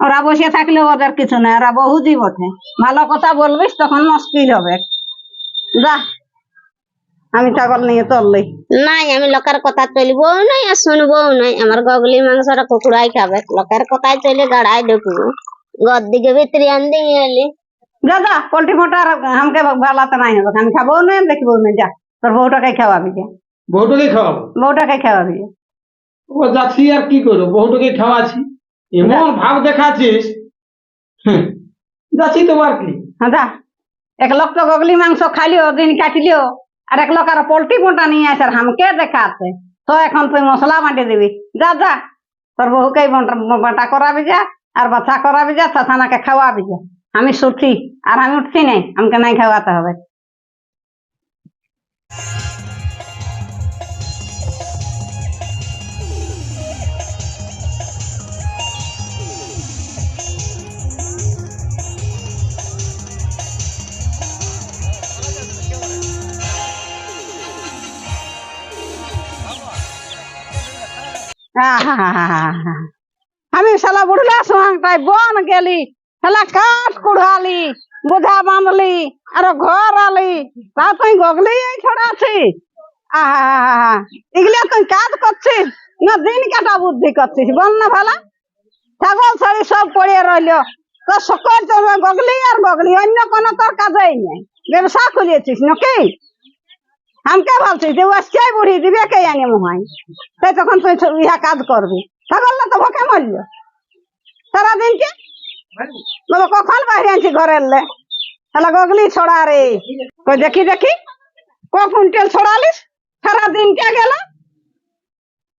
ওরা বসে থাকলে ওদের কিছু না ওরা বহুদি বটে। ভালো কথা বলবিস তখন মুশকিল হবে। যা আমি ছাগল নিয়ে চললি। নাই আমি লোকের কথা চলবো নাই আর শুনব নাই। আমার গগলি মাংসটা কুকুরাই খাবে। লোকের কথায় চলে গাড়াই ঢুকবো। গদ দিকে ভিতরে আনতে গেলি যা যা পোল্ট্রি মোটার আমাকে ভালাতে নাই হবে। আমি খাব না দেখব না। যা তোর বউটাকে খাওয়াবি যা। বহুটাকে খাওয়াবো? বউটাকে খাওয়াবি ও যাচ্ছি আর কি করব? বহুটাকে খাওয়াচ্ছি। এমন ভাব দেখাচ্ছিস? যাচ্ছি তো আর কি? হ্যাঁ যা। এক লোক তো গগলি মাংস খাইলিও দিন কাটলিও আর এক লোক আর পোল্ট্রি মোটা নিয়ে আসে আর আমাকে দেখাতে তো এখন তুই মশলা বাঁটে দিবি। যা যা। তোর বহুকে বাটা করাবি যা আর বাচ্চা করাবি যা থানাকে খাওয়াবি যা। আমি শুটছি আর আমি উঠছি নাই আমাকে নাই খাওয়াতে হবে। আমি শালা বুড়লা সোহাংটাই বন গেলি, শালা কাঠ কুড়ালি, বোঝা বাঁধলি আর ঘর আলি, তা তুই গগলি এই ছড়াছি? আহা তুই কাজ করছিস? না দিন কাটা বুদ্ধি করছিস, বল না ভালা? ছাগল ছাড়ি সব পড়িয়ে রইল, তো সকল গগলি আর গগলি, অন্য কোনো তোর কাজেই নেই। ব্যবসা খুলিয়েছিস নাকি? আমাকে বলছিস যে ওয়াসকাই বুড়ি দিবে কে আনে মহাই তাই তখন তুই ইহা কাজ করবি। ছাগল না তো ভোকে মরল। সারাদিন কে বলো, কখন বাইরে আনছি ঘরের লে? তাহলে গগলি ছড়া রে। কই, দেখি দেখি। ক কুইন্টাল ছড়ালিস? সারাদিন কে গেল?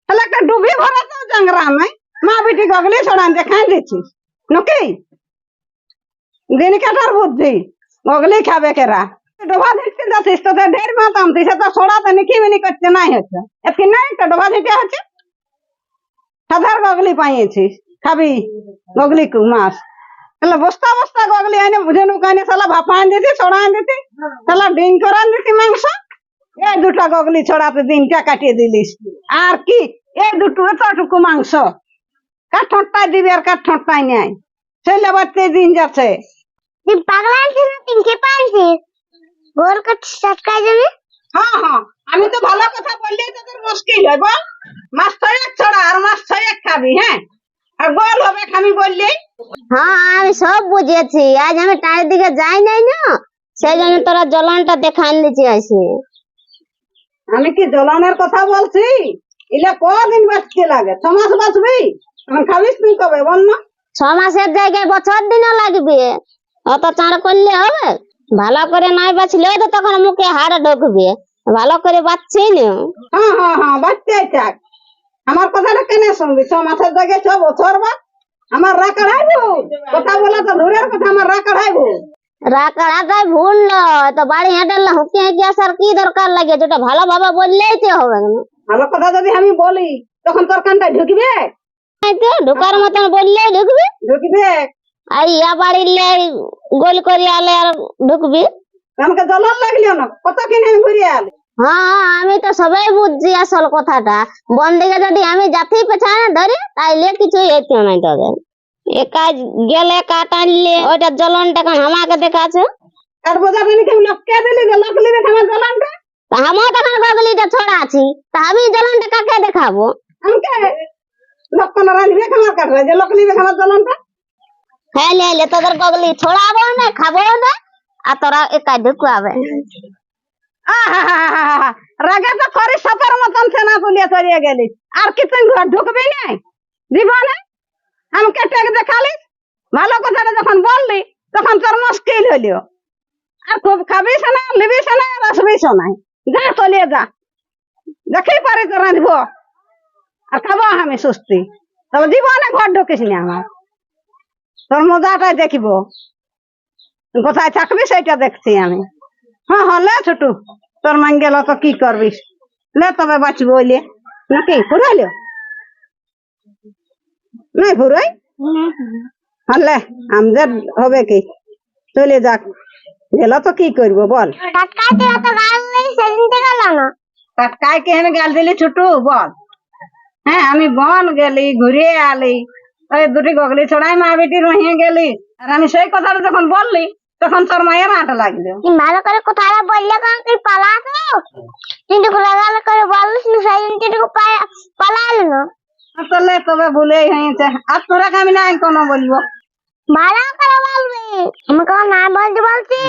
তাহলে একটা ডুবি ভরা তো জাংরা নাই। মা বেটি গগলি ছড়ান দেখাই দিচ্ছিস। নাকি? দিন কাটার বুদ্ধি। গগলি খাবে কেরা? ডোভা দিতে যাচ্ছিস তোদের ঢের মাত আনতিস তো ছড়াতে নিকি মিনি করতে নাই হচ্ছে। এতকি নাই একটা ডোভা দিতে হচ্ছে? সাধার গগলি ছড়াতে দিনটা কাটিয়ে দিলিস। আর কি? এই দুটো এতটুকু মাংস। কার দিবি আর কার ঠোঁটটাই নেয় বাচ্চা দিন যাচ্ছে। পাগলা আছিস না? তিনটে পাইছিস? গোল করছিস চটকাই যাবে? হ্যাঁ হ্যাঁ। আমি তো ভালো কথা বললেই তোদের মুশকিল হয়। বল মাছ ছয়েক ছড়া আর মাছ ছয়েক খাবি হ্যাঁ? আর বল হবে আমি বললেই হ্যাঁ আমি সব বুঝেছি আজ আমি টাইর দিকে যাই নাই না সেই জন্য তোরা জ্বলনটা দেখান দিচ্ছি আসি আমি কি জ্বলানোর কথা বলছি? ইলে কদিন বাঁচতে লাগে? ছ মাস বাঁচবি? তখন খাবিস তুই কবে? বল না। ছ মাসের জায়গায় বছর দিনও লাগবে। অত চাঁড় করলে হবে? ভালো করে নাই বাঁচলে তো তখন মুখে হাড় ঢুকবে। ভালো করে বাঁচছি না। হ্যাঁ হ্যাঁ হ্যাঁ থাক। আমার কথাটা কেন শুনবি? ছ মাসের জায়গায় ছ বছর বা? আমার রা কাঢ়াইবো কথা বলা তো দূরের কথা আমার রা কাঢ়াইবো রাকাড়াটাই ভুল নয় তো বাড়ি হেঁটেলে হুঁকি হুঁকি আসার কি দরকার লাগে? যেটা ভালোভাবে বললেই তো হবে। না ভালো কথা যদি আমি বলি তখন তোর কানটা ঢুকবে? তো ঢুকার মতন বললেই ঢুকবি। ঢুকবে? আর ইয়া বাড়িলে গোল করে আলে আর ঢুকবি। আমাকে জ্বলার লাগল না কত কিনে ঘুরিয়ে আলি? হ্যাঁ আমি তো সবাই বুঝছি আসল কথাটা। বন্দিকে যদি আমি জাতি পেছানে ধরি তাইলে কিছুই হইতো না তোদের এ কাজ গেলে কাট আনলে ওইটা জ্বলনটা কেন আমাকে দেখাচ্ছে। আর বোঝা জানি কেউ লোককে দিলি যে? লোক লিবে আমার জ্বলানটা? তা আমার তখন গগলিটা ছড়া আছি। তা আমি জ্বলনটা কাকে দেখাবো? আমাকে লোক কোন রাঁধবে খামার কাটবে যে লোক লিবে আমার জ্বলানটা হেলে হেলে তোদের গগলি ছড়াবো না খাব না আর তোরা একা আহাহাহাহা, রাগে তো খরি সাপের মতন সেনা তুলিয়ে চড়িয়ে গেলি। আর কি তুই ঘর ঢুকবি নাই জীবনে? আমাকে টেক দেখালিস ভালো কথাটা যখন বললি তখন তোর মুশকিল হইল। আর খুব খাবিস না লিবিস না আর আসবিস না। যা চলিয়ে যা। দেখি পারি তো রাঁধব। আর খাব আমি সুস্থি তবে জীবনে ঘর ঢুকিস না আমার। তোর মজাটাই দেখিব। কোথায় থাকবি সেটা দেখছি আমি। হ্যাঁ হ্যাঁ লে ছোটু তোর মান গেল তো কি করবিস লে তবে বাঁচব ওইলে নাকি ফুরাইল নাই ফুরাই হলে আমাদের হবে কি? চলে যাক। গেল তো কি করব বল। টাটকায় কেন গাল দিলি ছোটু বল। হ্যাঁ আমি বন গেলি ঘুরে আলি। ওই দুটি গগলি ছড়াই মা বেটি রহিয়ে গেলি। আর আমি সেই কথাটা যখন বললি তখন তোর মায়ের আটা লাগল তুই ভালো করে কথাটা বললে কারণ তুই পালাতো? কিন্তু ভালো করে বলিস না সেই জিনিসটুকু পালালো না। আসলে তবে ভুলেই হয়েছে। আর তোরাকে আমি নাই কোনো বলব? ভালো করে বলবি। আমি কোনো না বলতে বলছি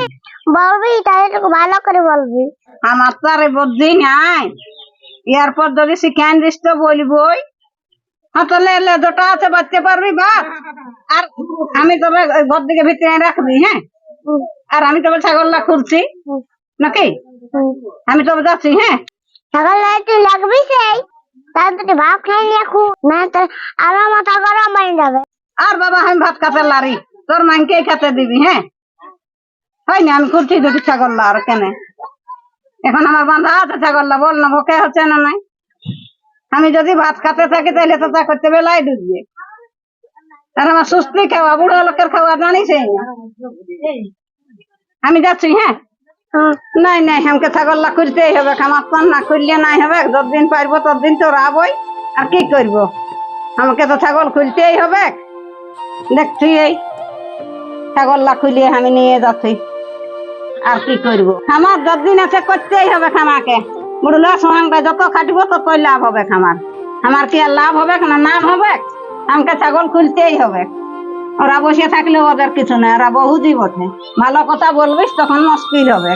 বলবি তোকে ভালো করে বলবি। আমার তো আর বুদ্ধি নাই। এরপর যদি শিখান দিস তো বলবই। হ্যাঁ এলে দুটা আছে বাঁচতে পারবি বাস। আর আমি তবে ঘর দিকে ভিতরে রাখবি হ্যাঁ? আর আমি তবে ছাগলটা খুলছি নাকি? আমি তবে যাচ্ছি হ্যাঁ? ছাগল তুই লাগবি সেই। ভাব নিয়ে খু না তো আমার মাথা গরম হয়ে যাবে। আর বাবা আমি ভাত খাতে লারি। তোর মাংকে খেতে দিবি হ্যাঁ? হয় না আমি খুলছি দুটি ছাগলটা আর কেন। এখন আমার বান্ধা আছে ছাগলটা বল না ভোকে হচ্ছে না নাই? আমি যদি ভাত খাতে থাকি তাহলে তো তা করতে বেলায় ডুববে আর আমার সুস্থি খাওয়া বুড়ো লোকের খাওয়া জানিস আমি যাচ্ছি হ্যাঁ? নাই নাই আমাকে ছাগলটা খুলতেই হবে আমার তো না খুললে নাই হবে যতদিন পারব ততদিন তো রাবই আর কি করব? আমাকে তো ছাগল খুলতেই হবে। দেখছি এই ছাগলটা খুলিয়ে আমি নিয়ে যাচ্ছি আর কি করব? আমার যতদিন আছে করতেই হবে খামাকে। বুড়লা সমানটা যত খাটবো ততই লাভ হবে খামার। আমার কি আর লাভ হবে না নাম হবে? আমাকে ছাগল খুলতেই হবে। ওরা বসে থাকলে ওদের কিছু নেই, ওরা বহুদি বটে ভালো কথা বলবিস তখন মুশকিল হবে।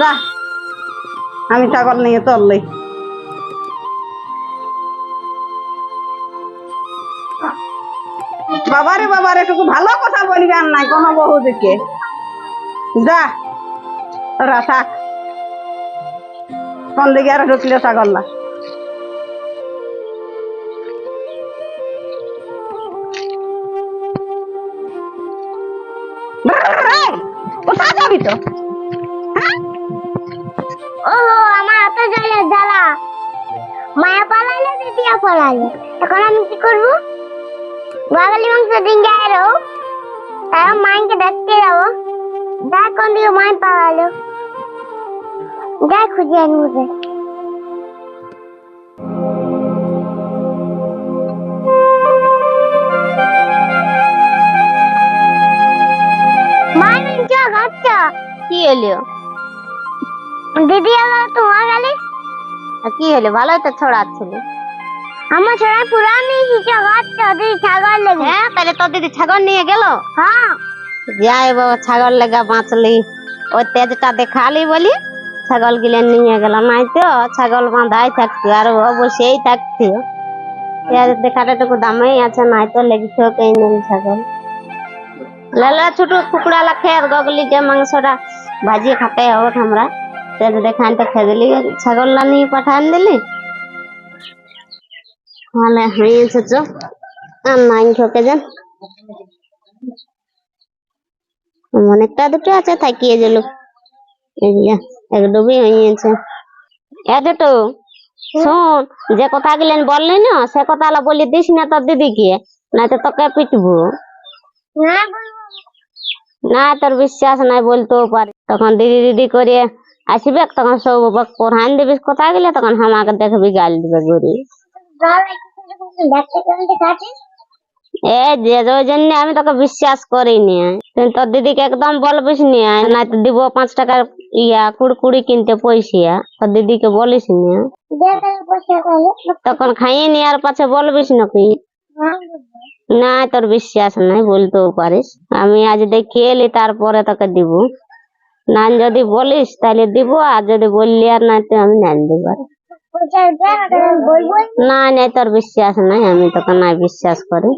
যা, আমি ছাগল নিয়ে চললি। বাবারে বাবারে একটু ভালো কথা বলবি আর নাই কোনো বহুদিকে যা তোরা থাক। কোন দিকে আর ঢুকলে ছাগল্লা কোথায় যাবি তো? ও, আমার এত এখন আমি কি করব? বাঙালি মাংস ডিঙ্গে আরও তার মাইকে দেখতে যাব। দেখ কোন দিকে মাই পালাইলো। দেখ যে। মাই কি এলো দিদি এলো তোমার গালে কি হলো ভালোই তো ছড়াচ্ছিল আমার ছড়া পুরানি হিচা গাছটা দিদি ছাগল লেগে হ্যাঁ তাহলে তোর দিদি ছাগল নিয়ে গেল হ্যাঁ যাই বাবা ছাগল লেগা বাঁচলি ওই তেজটা দেখালি বলি ছাগল গিলে নিয়ে গেল নাই তো, ছাগল বাঁধাই থাকতো, আর ও বসেই থাকতো। তেজ দেখাটা টুকু দামেই আছে, নাই তো লেগেছে ওকে নেই ছাগল। লালা ছোট কুকুড়া লা খেয়ে গগলি যে মাংসটা ভাজিয়ে খাতে হবে আমরা তেজ দেখান তো খেয়ে দিলি, ছাগল লা নিয়ে পাঠান দিলি। তাহলে হয়েছে তো আর নাই ঠকে যান। অনেকটা দুটো আছে, থাকিয়ে গেল যে। এক ডুবি হয়েছে। এ দুটো শোন যে কথা গেলেন বললি না সে কথা বলি দিস না তোর দিদিকে না তো তোকে পিটবো। না তোর বিশ্বাস নাই বলতেও পারে। তখন দিদি দিদি করে আসবে তখন সব পড়ান দিবি কথা গেলে তখন আমাকে দেখবি গাল দিবে ঘুরি এ যে জন্য আমি তোকে বিশ্বাস করিনি তুই তোর দিদিকে একদম বলবিস নি না তো দিব পাঁচ টাকার ইয়া কুড়কুড়ি কিনতে পয়সা তোর দিদিকে বলিস নি। তখন খাইয়ে নি আর পাছে বলবিস নাকি না তোর বিশ্বাস নাই বলতেও পারিস। আমি আজ দেখে এলি তারপরে তোকে দিব। না যদি বলিস তাহলে দিব আর যদি বললি আর না তো আমি না দিব। না না তোর বিশ্বাস নাই আমি তোকে না বিশ্বাস করি।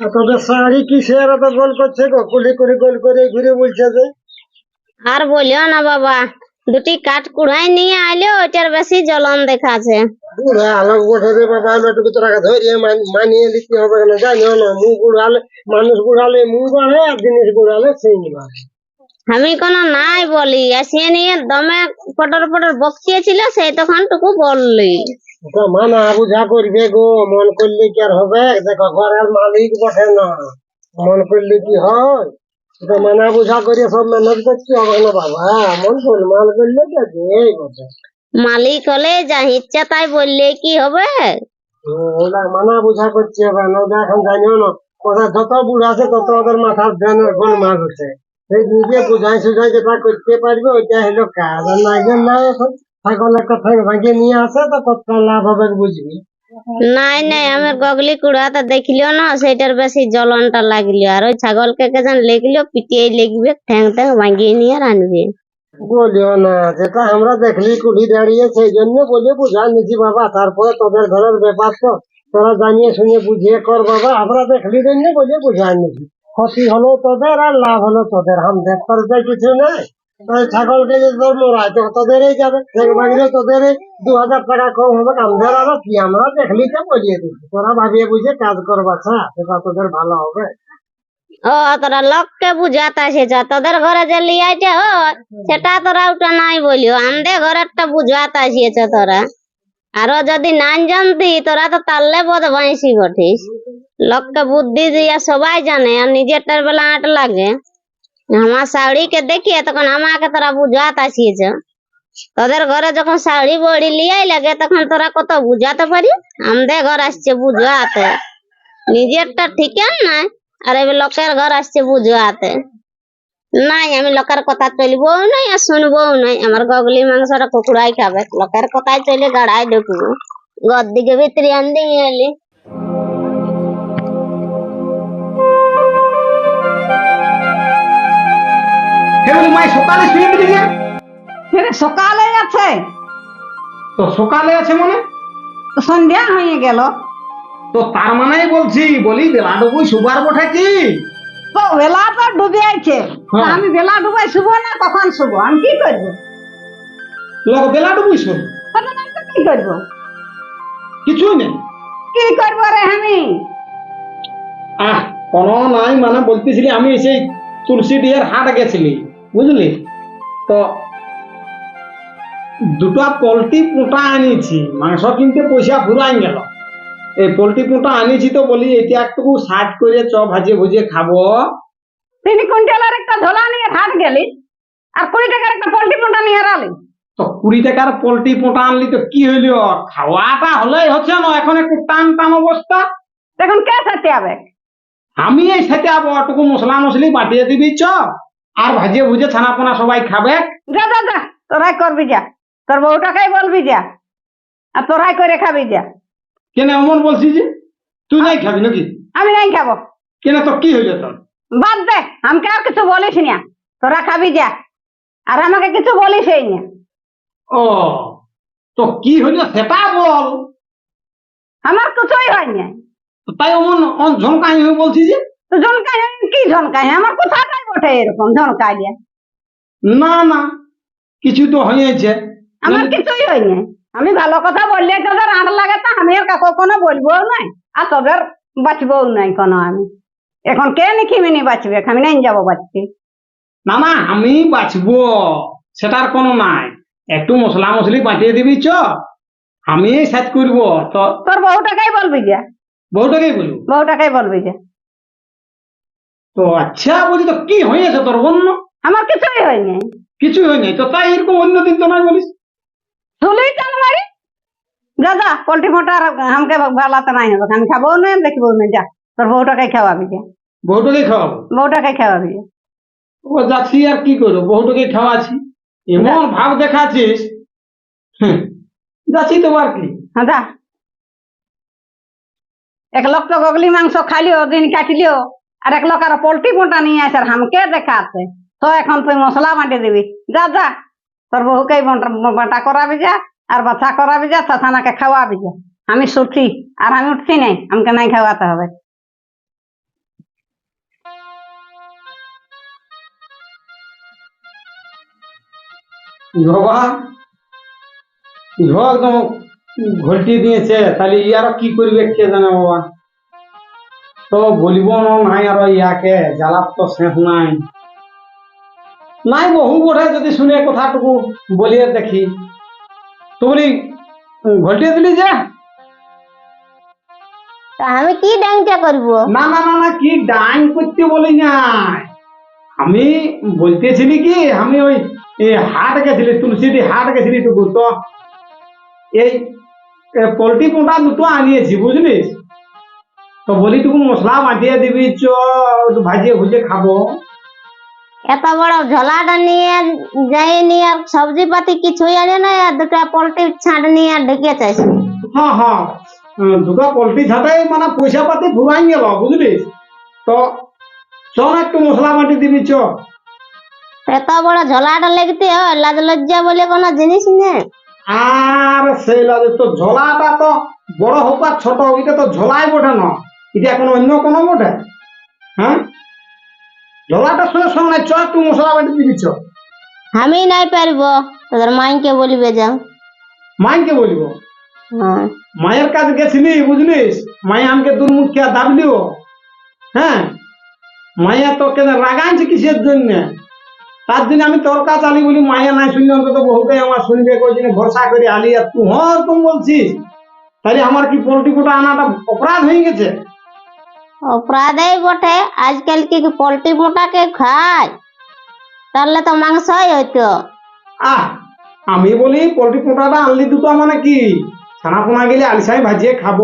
আর তোদের শাড়ি গোল করছে গো? কুলি করে গোল করে ঘুরে বলছে যে। আর বলিও না বাবা দুটি কাঠ কুড়াই নিয়ে আইলে ওইটার বেশি জ্বলন দেখাছে। বুড়া আলোক বসে বাবা আমি একটু তোরাকে ধরিয়ে মানিয়ে দিতে হবে জানিও না মুখ গুড়ালে মানুষ গুড়ালে মুখ বাড়ে আর জিনিস গুড়ালে সিং বাড়ে। আমি কোনো নাই বলি আসিয়ে নিয়ে দমে পটর পটর বকিয়েছিল সেই তখন টুকু বললি। তো মানা বুঝা করবে গো মন করলে কি আর হবে? দেখো ঘরের মালিক বসে না। মন করলে কি হয়? তো মানা বুঝা করে সব মেহনত করতে হবে না বাবা? মন করে মাল করলে? এই মালিক হলে যা ইচ্ছা তাই বললে কি হবে? ওরা মানা বোঝা করছে হবে না ওরা এখন জানিও না ওরা যত বুড়া আছে তত ওদের মাথার ধ্যানের গোলমাল হচ্ছে। সেই নিজে বুঝাই সুঝাই যেটা করতে পারবে ওইটা হলো কাজ আর নাইলে না এখন ছাগল একটা ঠ্যাং ভাঙিয়ে নিয়ে আসে তো কতটা লাভ হবে বুঝবি নাই নাই আমি গগলি কুড়াতে দেখলিও না সেটার বেশি জ্বলনটা লাগল আর ওই ছাগলকে কেজন লেগলো পিটিয়ে লেগবে ঠ্যাং ঠ্যাং ভাঙিয়ে নিয়ে রানবে বলিও না যেটা আমরা দেখলি কুলি দাঁড়িয়ে সেই জন্য বলে বুঝা নিছি বাবা তারপরে তোদের ঘরের ব্যাপার তো তোরা জানিয়ে শুনে বুঝিয়ে কর বাবা আমরা দেখলি জন্য বলে বুঝা নিছি ক্ষতি হলো তোদের আর লাভ হলো তোদের আমাদের তোর তো কিছু নেই? তোর তো তোদেরই যাবে। এক ভাগলে তোদের দু হাজার টাকা কম হবে আমাদের আরও কি? আমরা দেখলি তো বলিয়ে তোরা ভাবিয়ে বুঝে কাজ করবা, ছা? সেটা তোদের ভালো হবে। ও, তোরা লোককে বুঝাতে এসেছ তোদের ঘরে যে লিয়াইছে ও, সেটা তোরা ওটা নাই বলিও। আমাদের ঘরেরটা বুঝাতে আসিয়েছ তোরা। আরও যদি নাই জানতি, তোরা তো তাহলে বদমাইশি ঘটিস লোককে বুদ্ধি দিয়া সবাই জানে, আর নিজেরটার বেলা আট লাগে। আমার শাড়িকে দেখিয়ে তখন আমাকে তোরা বুঝাতে আসিয়েছ তোদের ঘরে যখন শাড়ি বড়ি লিয়াই লাগে তখন তোরা কত বুঝাতে পারি আমাদের ঘর আসছে বুঝাতে নিজেরটা ঠিকান নাই আর এবার লোকের ঘর আসছে বুঝাতে নাই আমি লোকের কথা চলবো নাই আর শুনব নাই আমার গগলি মাংসটা কুকুরাই খাবে লোকের কথায় চলে গাড়াই ঢুকবো ঘর দিকে ভিতরে আনতে এলি হে মাই সকালে শুয়ে দিলি ফের সকালে আছে। তো সকালে আছে মানে? তো সন্ধ্যা হয়ে গেল। তো তার মানেই বলছি বলি বেলাটুকুই সুবার বটে কি? তো বেলা তো ডুবে আছে। আমি বেলা ডুবাই শুভ না কখন শুভ আমি কি করব? লোক বেলাটুকুই শুন। তাহলে কি করব? কিছুই নেই। কি করব রে আমি? আহ কোনো নাই মানে বলতেছিলি আমি সেই তুলসী ডিয়ার হাট গেছিলি। বুঝলি? তো দুটো পোলট্রি পোঁটা আনিছি মাংস কিনতে পয়সা ফুরাই গেল। এই পোলট্রি পোঁটা আনিছি তো বলি এটা একটু সাজ করে চ ভাজিয়ে ভুজে খাব। তিন কুইন্টালের একটা ঝোলা নিয়ে হাট গেলি? আর কুড়ি টাকার একটা পোল্ট্রি পোটা নিয়ে হারালি? তো কুড়ি টাকার পোলট্রি পোঁটা আনলি তো কি হইল? খাওয়াটা হলেই হচ্ছে না এখন একটু টান টান অবস্থা। দেখুন কে সাথে হবে আমি এই সাথে আবার অটুকু মশলা মশলি বাটিয়ে দিবি চ আর ভাজিয়ে ভুজে ছানা পোনা সবাই খাবে। যা যা যা তোরাই করবি যা। তোর বউটাকেই বলবি যা। আর তোরাই করে খাবি যা। কেন এমন বলছিস যে? তুই নাই খাবি নাকি? আমি নাই খাব। কেন তো কি হইল তোর? বাদ দে আমাকে আর কিছু বলিস না। তোরা খাবি যা। আর আমাকে কিছু বলিস না ও তো কি হইল সেটা বল। আমার কিছুই হয় না তাই অমন অন ঝনকাই হয়ে বলছিস যে? তো ঝনকাই কি ঝনকাই আমার কোথাটাই বটে এরকম ঝনকাই দিয়ে? না না কিছু তো হয়েছে। আমার কিছুই হয় না আমি ভালো কথা বললে তোদের আট লাগে তা আমি আর কাকু কোনো বলব নাই আর তোদের বাঁচবও নাই কোনো আমি। এখন কে নিখিমিনি বাঁচবে? আমি নাই যাব বাঁচতে। না না আমি বাঁচবো সেটার কোনো নাই। একটু মশলা মশলি বাটিয়ে দিবি চ আমি সাজ করব। তো তোর বউটাকেই বলবি যা বহুটাকেই বলব? বউটাকেই বলবি যা তো আচ্ছা বলি তো কি হয়েছে তোর অন্য আমার কিছুই হয় নাই। কিছু হয় নাই? তো তাই এরকম অন্য দিন তো নাই বলিস। শুনলেই চাল মারি? যা পোল্ট্রি মোটা আর আমাকে ভালাতে নাই হবে আমি খাব না দেখব না। যা তোর বউটাকে খাওয়াবি যা। বহুটাকেই খাওয়াবো? বউটাকে খাওয়াবি ও যাচ্ছি আর কি করব? বহুটাকে খাওয়াছি এমন ভাব দেখাচ্ছিস। যাচ্ছি তো আর কি। হ্যাঁ যা। এক লোক তো গগলি মাংস খালিও দিন কাটিলিও আর এক লোকের পোল্ট্রি মোটা নিয়ে আসে আর হামকে দেখাচ্ছে? তো এখন তুই মশলা বাঁটে দিবি। যা যা। তোর বন্টা- বাটা করাবি যা, আর বাচ্চা করাবি যা চাচানাকে খাওয়াবি যা। আমি শুছি আর আমি উঠছি নাই, আমাকে নাই খাওয়াতে হবে। ইহ একদম ঘলটি দিয়েছে, তাহলে ইয়ারও কি করবে কে জানে বাবা তো বলিব না নাই আর ইয়াকে জ্বালার তো শেষ নাই। নাই বহু বোধে যদি শুনে কথাটুকু বলিয়ে দেখি। তো বলি ঘলটিয়ে দিলি যে। আমি কি ডাংটা করব না না না না কি ডাইন করতে বলি নাই। আমি বলতেছিলি কি আমি ওই হাট গেছিলি তুলসিদি হাট গেছিলি টুকু তো। এই পোলট্রি পোটা দুটো আনিয়েছি বুঝলিস তো বলি টুকু মশলা মাটিয়ে দিবি চ ভাজিয়ে ভুজে খাব। এত বড় ঝোলাটা নিয়ে যাইনি আর সবজি পাতি কিছুই আনে না আর দুটা পোল্ট্রি ছাঁট নিয়ে ঢুকে চাইছি হ্যাঁ হ্যাঁ উম, দুটো পোলট্রি ছাটাই মানে পয়সা পাতি গেল বুঝলিস? তো চ একটু মশলা মাটি দিবি চ। এত বড় ঝোলাটা লেগতে হয় লাজ লজ্জা বলে কোনো জিনিস নেই। আর সেই লাগে তো ঝোলাটা তো বড় হোক আর ছোট হোক এটা তো ঝোলাই বটে না। এটা এখন অন্য কোনো বটে হ্যাঁ? ঝোলাটা শুনে শোনে চ একটু মশলা মাটি দিবি চ আমি নাই পারব তোদের মাইকে বলবে যাও। মাইকে বলিব? হ্যাঁ। মায়ের কাছে গেছিলি বুঝলিস? মায়ে আমাকে দুর্মুখিয়া দাবলিও হ্যাঁ? মায়া তো কেন রাগাইছে কিসের জন্য? তার জন্য আমি তোর আলি বলি মায়া নাই শুনলে অন্তত বহুকে আমার শুনবে কই ভরসা করে আলি। আর তুই হ্যাঁ তুমি বলছিস। তাহলে আমার কি পোল্ট্রি কোটা আনাটা অপরাধ হয়ে গেছে? অপরাধই বটে। আজকাল কি পোল্ট্রি মোটাকে খায়? তাহলে তো মাংসই হইতো। আহ আমি বলি পোল্ট্রি কোটাটা আনলি দুটো মানে কি? ছানা পোনা গেলে আলিসাই ভাজিয়ে খাব।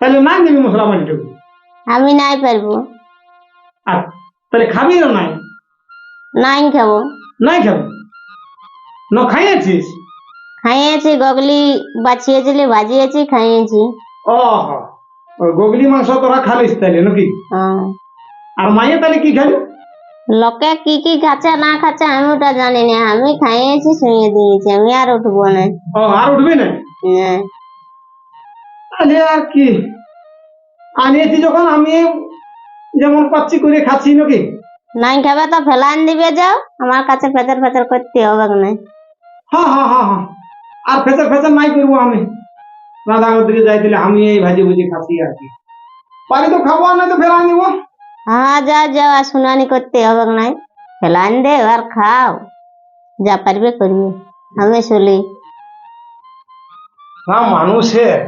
তাহলে না দিবি মশলা মাটিটুকু আমি নাই পারব। আর তাহলে খাবি না নাই? নাই খাব। নাই খাবি? ন খাইয়েছিস? খাইয়েছি গগলি বাছিয়েছিলি ভাজিয়েছি খাইয়েছি। ও ওই গগলি মাংস তোরা খালিস তাইলে নাকি। আর মাইয়ে তাহলে কি খালি লোকে কি কি খাচ্ছে না খাচ্ছে আমি ওটা জানি না আমি খাইয়েছি শুয়ে দিয়েছি। আমি আর উঠবো না। ও আর উঠবি না। তাহলে আর কি? আনিয়েছি যখন আমি যেমন পাচ্ছি করে খাচ্ছি নাকি? নাই খাবে তো ফেলান দিবে যাও। আমার কাছে ফেচার ফেচার করতে হবে না। হ্যাঁ হ্যাঁ হ্যাঁ আর ফেচার ফেচার নাই করব আমি। রাধাগর দিকে যাই দিলে আমি এই ভাজি ভুজি খাচ্ছি আর কি। পারি তো খাব তো নিবো হ্যাঁ যাও যাও শুনানি করতে হবে না ফেলান দে আর খাও। যা পারবে করবে। আমি শুলি না মানুষের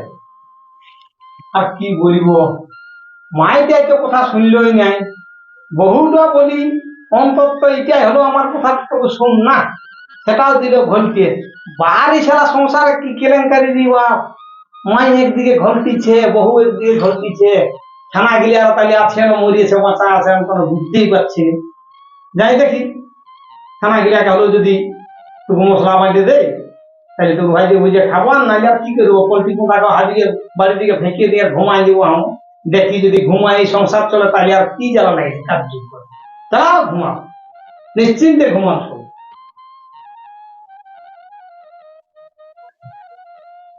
আর কি বলব? মাইটাই তো কথা শুনলই নাই। বহুটা বলি অন্তত এটাই হলো আমার কথা শোন না। সেটাও দিল ঘলকে বাড়ি সারা সংসারে কি কেলেঙ্কারি দিবা মাই একদিকে ঘলটিছে বহু একদিকে ঘলটিছে ছানা গিলে আর তাহলে আছে মরিয়েছে বাঁচা আছে, আমি কোনো বুঝতেই পারছি যাই দেখি ছানা গিলাকে হলো যদি টুকু মশলা বাঁধিয়ে দেয় তাহলে তো ভাইকে বুঝে খাব আর নাহলে আর কি করব? পোল্ট্রি পোকাকে হাজিয়ে বাড়ির দিকে ফেঁকে দিয়ে ঘুমাই দিব আমি। দেখি যদি ঘুমাই এই সংসার চলে তাহলে আর কি জ্বালা লাগে? কাজ তাও ঘুমাও। নিশ্চিন্তে ঘুমাও।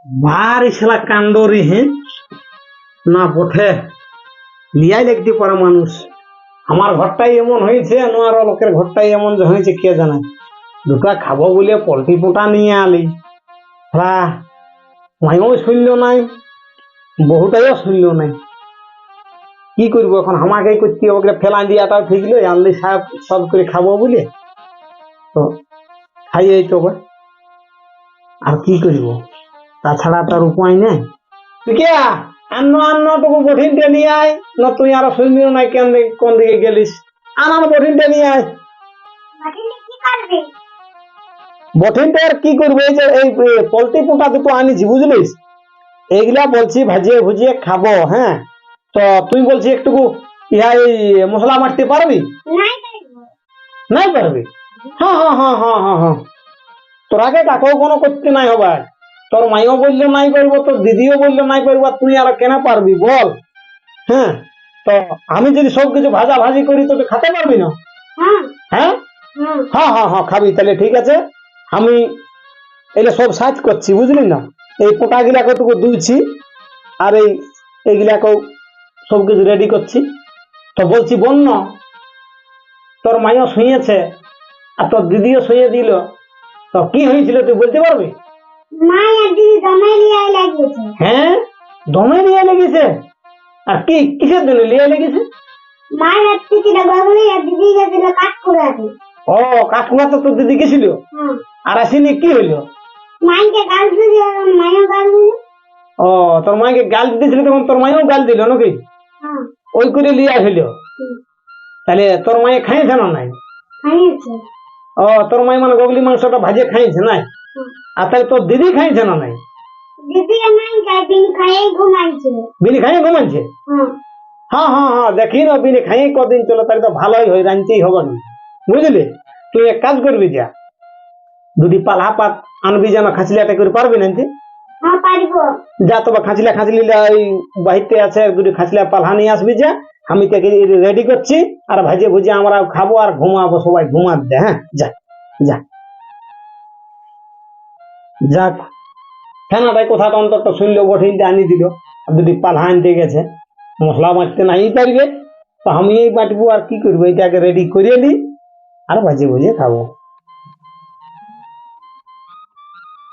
সব। বাড়ি শালা কাণ্ডরি না বটে লিয়াই লিখতে পারে মানুষ আমার ঘরটাই এমন হয়েছে আর লোকের ঘরটাই এমন হয়েছে কে জানে দুটা খাব বলে পোল্ট্রি পোটা নিয়ে আলি হ্যাঁ মাইও শুনল নাই বহুটাইও শুনল নাই কি করব এখন আমাকে করতে হবে ফেলা দিয়াটাও ঠিক লই আনলি সাহেব সব করে খাব বলে তো খাইয়ে তো। আর কি করব তাছাড়া তার উপায় নেই। তুই আন্ন আন্ন তোকে বঠিনটা নিয়ে আয় না তুই আরও শুনবিও নাই কেন কোন দিকে গেলিস। আনার বঠিনটা নিয়ে আয়। বঠিনটা আর কি করব? এই যে এই পোল্ট্রি পোটা দুটো আনিছি বুঝলিস? এইগুলা বলছি ভাজিয়ে ভুজিয়ে খাব হ্যাঁ? তো তুই বলছি একটুকু ইহা এই মশলা মারতে পারবি? নাই পারবি। হ্যাঁ হ্যাঁ হ্যাঁ হ্যাঁ হ্যাঁ হ্যাঁ। তোরাকে কাকেও কোনো করতে নাই হবে তোর মাইও বললে নাই পারব তোর দিদিও বললে নাই আর তুই আর কেন পারবি বল। হ্যাঁ? তো আমি যদি সব কিছু ভাজা ভাজি করি তোকে খেতে পারবি না? হ্যাঁ? হ্যাঁ হ্যাঁ হ্যাঁ খাবি তাহলে ঠিক আছে। আমি এগুলো সব সাজ করছি বুঝলি না? এই পোটা গিলাকে তোকে দুইছি আর এই এইগুলাকেও সব কিছু রেডি করছি। তো বলছি বন্য তোর মাইও শুয়েছে আর তোর দিদিও শুয়ে দিল। তো কি হয়েছিল তুই বলতে পারবি? হ্যাঁ? দমে লিয়ে লেগেছে আর কি কিসের জন্য লিয়ে লেগেছে ও কাঠকুড়া তো তোর দিদি গেছিল? আর আসিনি কি হইল? ও তোর গাল দিতেছিল তখন তোর মায়েও গাল দিল নাকি? ওই করে লিয়া আসিল তাহলে তোর মায়ে খাইছে না নাই? ও তোর মাই মানে গগলি মাংসটা ভাজে খাইছে নাই? তাহলে তোর দিদি খাইছে না নাই? দিদি নাই খাই বিন খাই ঘুমাইছে বিনি ঘুমাচ্ছে হ্যাঁ। হ্যাঁ হ্যাঁ দেখি না বিনি খাইয়ে কদিন চলে তাহলে তো ভালোই হয় হবে না। বুঝলি? তুই এক কাজ করবি যা। দুটি পালা পাত আনবি যেন খাঁচলিয়াটা করে পারবি না হ্যাঁ যা তবে খাঁচলা খাঁচলি ওই বাহিরতে আছে দুটি খাঁচলা পালহা নিয়ে আসবি যা আমি তাকে রেডি করছি আর ভাজে ভুজে আমরা খাব আর ঘুমাবো সবাই ঘুমাত দে হ্যাঁ যা যা। যাক। ফেনাটাই কথাটা অন্তত শুনলো বঠিন আনি দিল। আর যদি পালহা আনতে গেছে, মশলা বাঁচতে নাই পারবে, তো আমি এই বাটবো আর কি করব? এটাকে রেডি করিয়ে দিই, আর ভাজে ভুজে খাব।